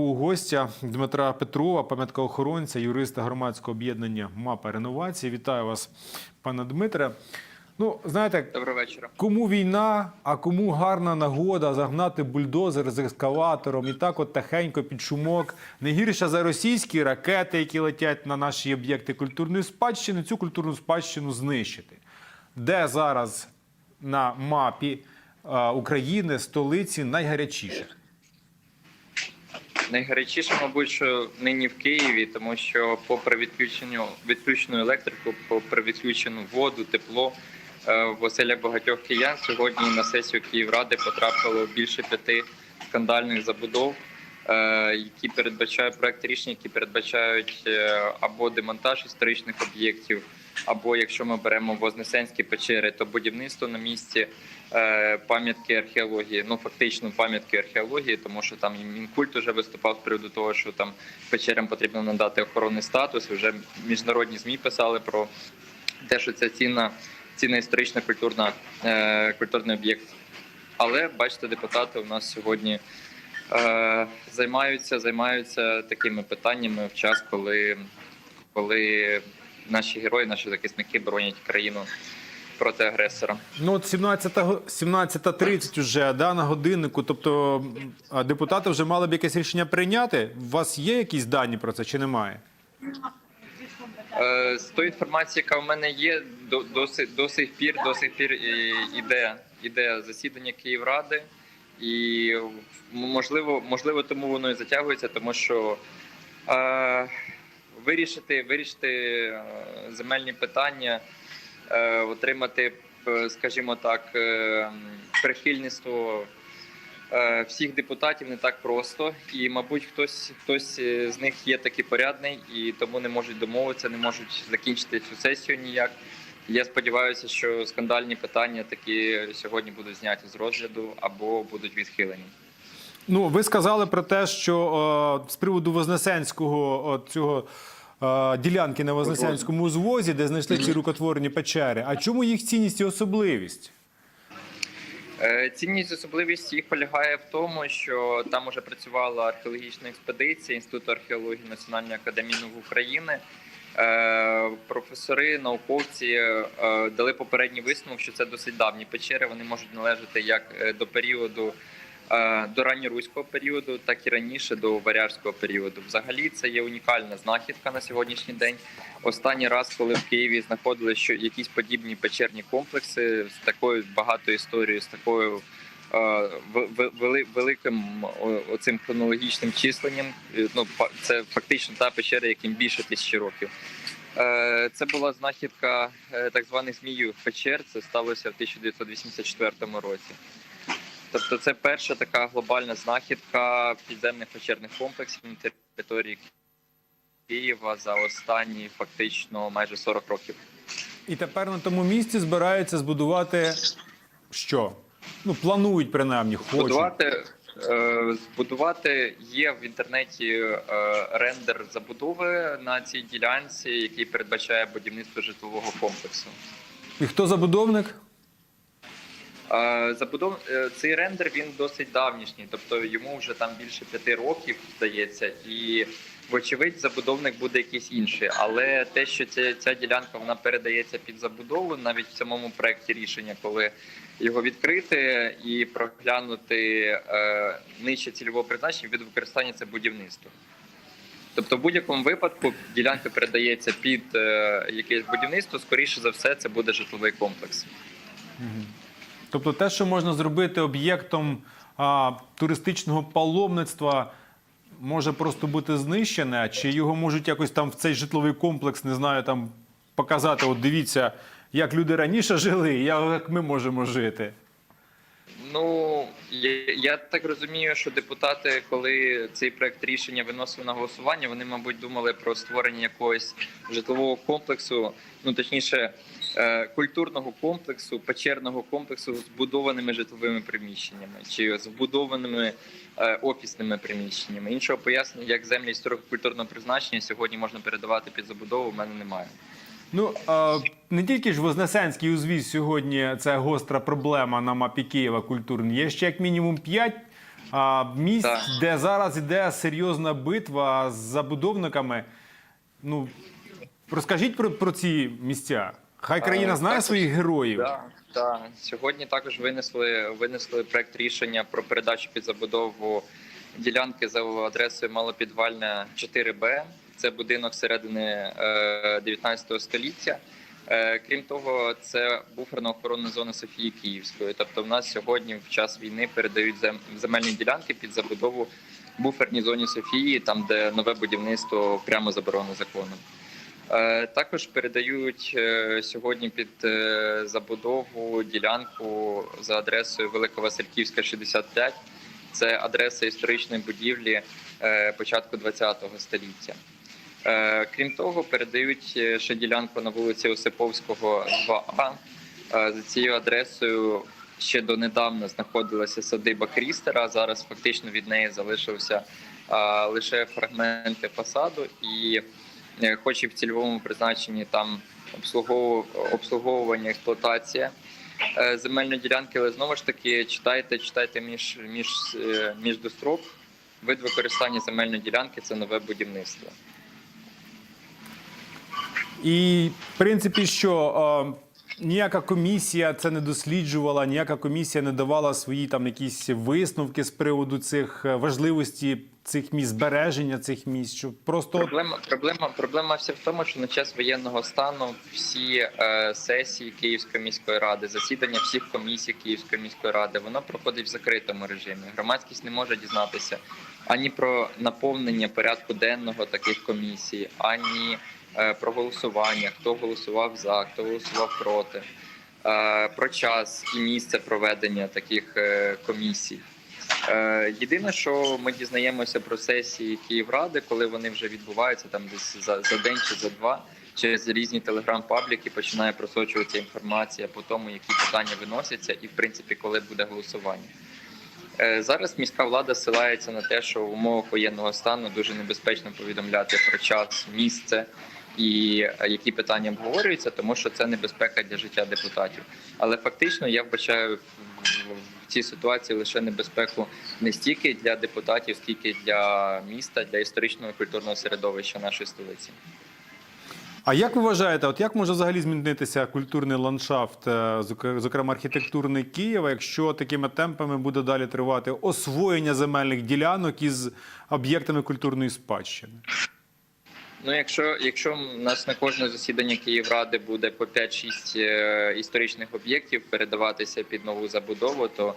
У гостя Дмитра Петрова, пам'яткоохоронця, юриста громадського об'єднання Мапа реновації. Вітаю вас, пане Дмитре. Ну, знаєте, Доброго вечора. кому війна, а кому гарна нагода загнати бульдозер з ескаватором і так от тихенько під шумок. Не гірше за російські ракети, які летять на наші об'єкти культурної спадщини, цю культурну спадщину знищити. Де зараз на мапі е, України столиці найгарячіше? Найгарячіше, мабуть, що нині в Києві, тому що попри відключенню відключену електрику, попри відключену воду, тепло е, в оселях багатьох киян сьогодні на сесію Київради потрапило більше п'яти скандальних забудов, е, які передбачають проект рішення, які передбачають е, або демонтаж історичних об'єктів, або якщо ми беремо Вознесенські печери, то будівництво на місці е, пам'ятки археології, ну фактично пам'ятки археології, тому що там мінкульт вже виступав з приводу того, що там печерам потрібно надати охоронний статус. Вже міжнародні змі писали про те, що це цінна, цінна історична культурна е, культурний об'єкт. Але бачите, депутати у нас сьогодні е, займаються, займаються такими питаннями в час, коли, коли наші герої, наші захисники боронять країну проти агресора. Ну, от 17 го- 17.30 вже да, на годиннику. Тобто депутати вже мали б якесь рішення прийняти. У вас є якісь дані про це чи немає? Е, З тої інформації, яка в мене є, до, до, сих- до сих пір, до сих пір іде, іде засідання Київради, і можливо, можливо, тому воно і затягується, тому що е, вирішити, вирішити е, земельні питання, е, отримати, е, скажімо так, прихильництво всіх депутатів не так просто, і, мабуть, хтось хтось з них є такий порядний і тому не можуть домовитися, не можуть закінчити цю сесію ніяк. Я сподіваюся, що скандальні питання такі сьогодні будуть зняті з розгляду або будуть відхилені. Ну, ви сказали про те, що е, з приводу Вознесенського от цього е, ділянки на Вознесенському узвозі, де знайшли ці рукотворні печери. А чому їх цінність і особливість? Е, Цінність особливість їх полягає в тому, що там уже працювала археологічна експедиція Інституту археології Національної академії України. Е, Професори, науковці е, дали попередній висновок, що це досить давні печери. Вони можуть належати як е, до періоду е, до ранньоруського періоду, так і раніше до варяжського періоду. Взагалі, це є унікальна знахідка на сьогоднішній день. Останній раз, коли в Києві знаходили що якісь подібні печерні комплекси з такою багатою історією, з такою е, великим оцим хронологічним численням. е, Ну це фактично та печера, яким більше тисячі років. Е, Це була знахідка е, так званих зміїв печер. Це сталося в 1984 році. Тобто, це перша така глобальна знахідка підземних печерних комплексів на території Києва за останні фактично майже 40 років. І тепер на тому місці збираються збудувати що? Ну, планують принаймні, хочуть. Збудувати, е, збудувати є в інтернеті е, рендер забудови на цій ділянці, який передбачає будівництво житлового комплексу. І хто забудовник? Забудов е, цей рендер він досить давнішній, тобто йому вже там більше п'яти років здається, і вочевидь забудовник буде якийсь інший. Але те, що ця, ця ділянка вона передається під забудову, навіть в самому проекті рішення, коли його відкрити і проглянути е, нижче цільового призначення від використання це будівництво. Тобто, в будь-якому випадку ділянка передається під е, якесь будівництво, скоріше за все, це буде житловий комплекс. Тобто те, що можна зробити об'єктом а, туристичного паломництва, може просто бути знищене, чи його можуть якось там в цей житловий комплекс, не знаю, там показати, от дивіться, як люди раніше жили, як ми можемо жити. Ну я, я так розумію, що депутати, коли цей проект рішення виносили на голосування, вони, мабуть, думали про створення якогось житлового комплексу, ну точніше, культурного комплексу, печерного комплексу з будованими житловими приміщеннями чи з вбудованими е, офісними приміщеннями. Іншого пояснення, як землі історико-культурного призначення сьогодні можна передавати під забудову, в мене немає. Ну не тільки ж Вознесенський узвіз сьогодні це гостра проблема на мапі Києва культурний. Є ще як мінімум п'ять а, місць, Так. де зараз іде серйозна битва з забудовниками. Ну розкажіть про, про ці місця. Хай країна знає своїх героїв. Так, так. Сьогодні також винесли, винесли проект рішення про передачу під забудову ділянки за адресою Малопідвальна 4Б. Це будинок середини е, 19 століття. Е, Крім того, це буферна охоронна зона Софії Київської. Тобто, в нас сьогодні в час війни передають зем- земельні ділянки під забудову буферній зоні Софії, там де нове будівництво прямо заборонено законом. Е, Також передають е, сьогодні під е, забудову ділянку за адресою Великовасильківська, 65. Це адреса історичної будівлі початку ХХ століття. Крім того, передають ще ділянку на вулиці Осиповського, 2А. Е, За цією адресою ще донедавна знаходилася садиба Крістера. Зараз фактично від неї залишився лише фрагменти фасаду і хоч і в цільовому призначенні там обслуговування, експлуатація е, земельної ділянки, але знову ж таки читайте, читайте між, між, е, між дострок. Вид використання земельної ділянки це нове будівництво. І в принципі, що е, ніяка комісія це не досліджувала, ніяка комісія не давала свої там якісь висновки з приводу цих е, важливості цих місць, збереження цих місць. Що просто Проблема, проблема, проблема вся в тому, що на час воєнного стану всі е, сесії Київської міської ради, засідання всіх комісій Київської міської ради, воно проходить в закритому режимі. Громадськість не може дізнатися ані про наповнення порядку денного таких комісій, ані про голосування, хто голосував за, хто голосував проти, е, про час і місце проведення таких е, комісій. Е, Єдине, що ми дізнаємося про сесії Київради, коли вони вже відбуваються там десь за, за день чи за два, через різні телеграм-пабліки починає просочуватися інформація по тому, які питання виносяться, і в принципі, коли буде голосування. Е, Зараз міська влада силається на те, що в умовах воєнного стану дуже небезпечно повідомляти про час, місце і е, які питання обговорюються, тому що це небезпека для життя депутатів. Але фактично я вбачаю в- цій ситуації лише небезпеку не стільки для депутатів, скільки для міста, для історичного і культурного середовища нашої столиці. А як ви вважаєте, от як може взагалі змінитися культурний ландшафт, е, зокрема архітектурний Києва, якщо такими темпами буде далі тривати освоєння земельних ділянок із об'єктами культурної спадщини? Ну, якщо, якщо у нас на кожне засідання Київради буде по 5-6 е, історичних об'єктів передаватися під нову забудову, то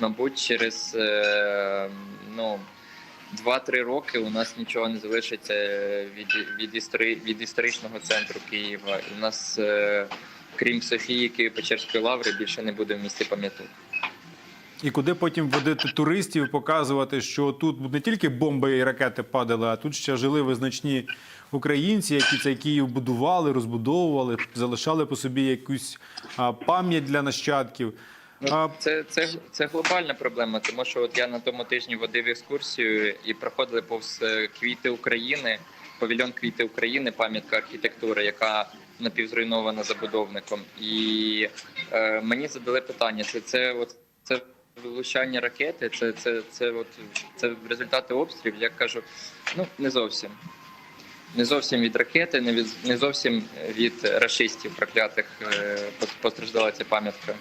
мабуть через е, ну, 2-3 роки у нас нічого не залишиться від, від, істори, від історичного центру Києва. У нас, е, крім Софії Києво-Печерської лаври, більше не буде в місті пам'яток. І куди потім водити туристів, показувати, що тут не тільки бомби і ракети падали, а тут ще жили визначні українці, які цей Київ будували, розбудовували, залишали по собі якусь пам'ять для нащадків. Ну, це, це, це глобальна проблема, тому що от я на тому тижні водив екскурсію і проходили повз е, квіти України, павільйон квіти України, пам'ятка архітектури, яка напівзруйнована забудовником. І е, мені задали питання: це це от це влучання ракети, це, це, це, от це результати обстрілів. Я кажу, ну не зовсім. Не зовсім від ракети, не від не зовсім від рашистів проклятих е, постраждала ця пам'ятка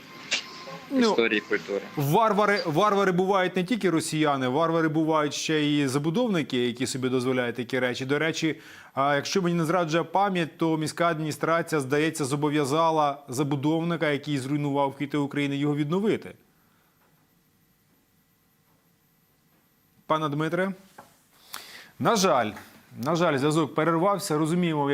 ну, історії культури. Варвари, варвари бувають не тільки росіяни, варвари бувають ще і забудовники, які собі дозволяють такі речі. До речі, якщо мені не зраджує пам'ять, то міська адміністрація, здається, зобов'язала забудовника, який зруйнував квіти України, його відновити. Пане Дмитре, на жаль, на жаль, зв'язок перервався. Розуміємо, в